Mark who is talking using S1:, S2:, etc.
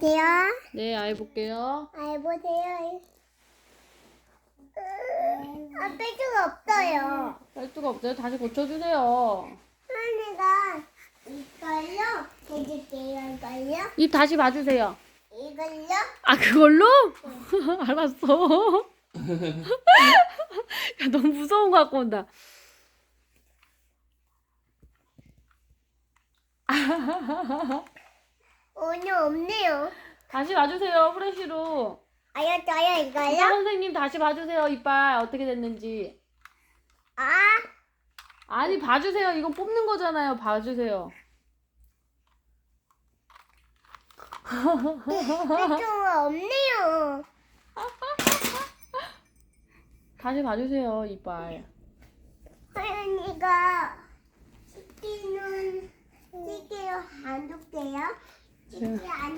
S1: 보세요.
S2: 네, 아이 볼게요.
S1: 아, 보세요. 아, 뺄 수가 없어요.
S2: 빨뚜가 없어요. 다시 고쳐주세요.
S1: 하나가 이걸로 해줄게요. 이걸로.
S2: 입 다시 봐주세요.
S1: 이걸로.
S2: 아, 그걸로? 알았어. 야, 너무 무서운 거 갖고 온다.
S1: 없네요.
S2: 다시 봐주세요, 프레쉬로.
S1: 알았어요,
S2: 의사
S1: 이걸로.
S2: 선생님 다시 봐주세요, 이빨. 어떻게 됐는지.
S1: 아,
S2: 아니, 봐주세요. 이건 뽑는 거잖아요. 봐주세요.
S1: 뺄 수가 없네요.
S2: 다시 봐주세요, 이빨.
S1: 하연이가 치킨은 치킨을 안 줄게요. 对呀，